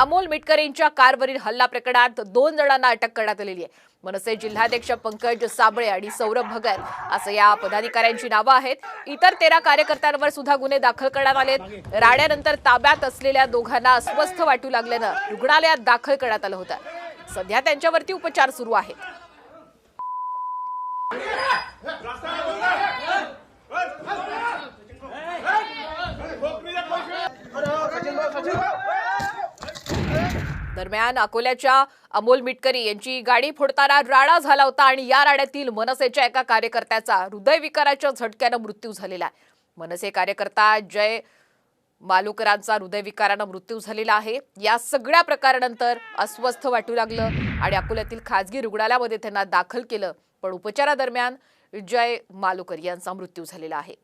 अमोल मिटकरेंच्या कारवरील हल्ला प्रकरणात दोन जणांना अटक करण्यात आलेली आहे मनसे जिल्हाध्यक्ष पंकज साबळे आणि सौरभ भगत असं या पदाधिकाऱ्यांची नावं आहेत इतर तेरा कार्यकर्त्यांवर सुद्धा गुन्हे दाखल करण्यात आलेत राड्यानंतर ताब्यात असलेल्या दोघांना अस्वस्थ वाटू लागल्यानं रुग्णालयात दाखल करण्यात आलं होतं सध्या त्यांच्यावरती उपचार सुरू आहेत दरम्यान अकोल्याच्या अमोल मिटकरी यांची गाडी फोडताना राडा झाला होता आणि या राड्यातील मनसेच्या एका कार्यकर्त्याचा हृदयविकाराच्या झटक्यानं मृत्यू झालेला आहे. मनसे कार्यकर्ता जय मालुकरांचा हृदयविकारानं मृत्यू झालेला आहे. या सगळ्या प्रकारानंतर अस्वस्थ वाटू लागलं आणि अकोल्यातील खाजगी रुग्णालयामध्ये त्यांना दाखल केलं. पण उपचारादरम्यान जय मालुकर यांचा मृत्यू झालेला आहे.